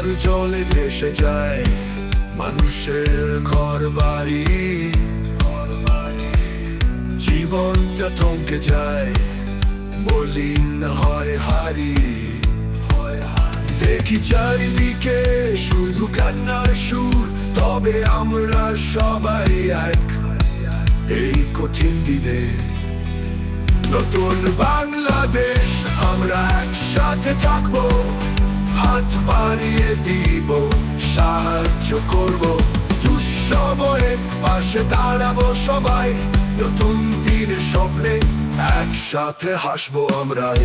জলে ভেসে যায় মানুষের ঘর বাড়ি। জীবনটা থমকে যায়, মলিন হয় হারি দেখি চারিদিকে শুধু কান্নার সুর, তবে আমরা সবাই এক। এই কঠিন দিনে নতুন বাংলাদেশ, আমরা একসাথে থাকব। হাত বাড়িয়ে দিব, সাহায্য করব। দুঃসময়ে পাশে দাঁড়াবো সবাই, নতুন দিনের স্বপ্নে একসাথে হাসবো আমরাই।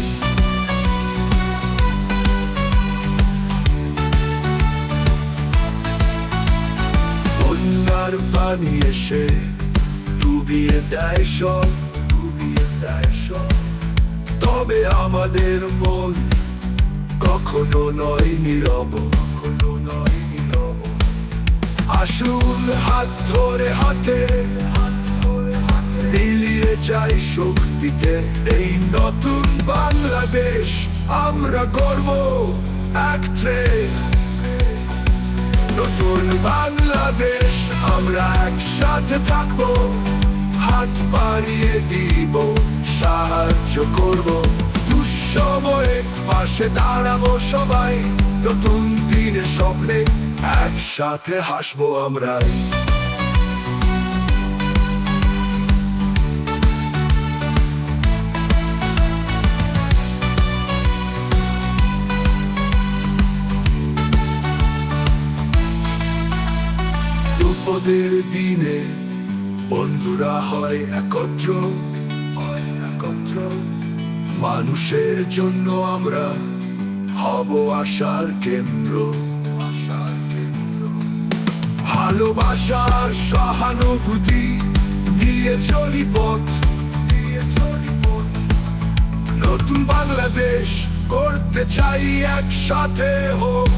বন্যার পানি এসে ডুবিয়ে দেয় সব, ডুবিয়ে দেয় সব। তবে আমাদের মন কখনো নয় নীরব। কখনো নয় নীরব। আসুন হাত ধরে হাতে, মিলিয়ে যাই শক্তিতে। এই নতুন বাংলাদেশ আমরা গর্ব এক নতুন বাংলাদেশ আমরা একসাথে থাকব, হাত বাড়িয়ে দিব, সাহায্য করব। দুঃসময়ে পাশে দাঁড়াবো সবাই। নতুন দিনের স্বপ্নে একসাথে হাসবো বিপদের দিনে বন্ধুরা হয় একত্র। মানুষের জন্য আমরা হব আশার কেন্দ্র। আশার কেন্দ্র ভালোবাসার সহানুভূতি নিয়ে চলি পথ। নিয়ে চলি পথ নতুন বাংলাদেশ করতে চাই একসাথে হোক।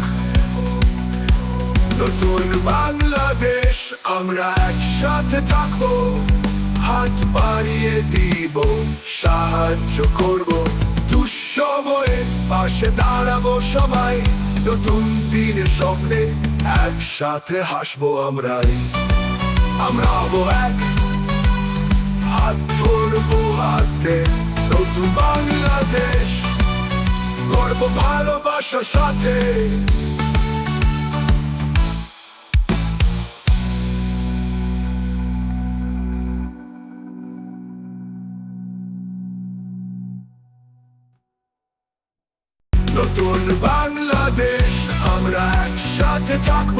নতুন বাংলাদেশ আমরা একসাথে থাকব। হাত বাড়িয়ে দিব, সাহায্য করব। দুঃসময়ে পাশে দাঁড়াবো সবাই, নতুন দিনের স্বপ্নে একসাথে হাসবো আমরাই। আমরা হব এক, হাত ধরবো হাতে, নতুন বাংলাদেশ গর্ব ভালোবাসার সাথে। নতুন বাংলাদেশ, আমরা একসাথে থাকব,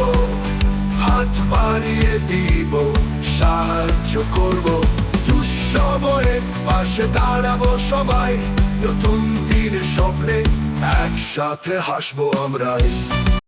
হাত বাড়িয়ে দিব, সাহায্য করব। দুঃসময়ে পাশে দাঁড়াবো সবাই, নতুন দিনের স্বপ্নে একসাথে হাসবো আমরাই।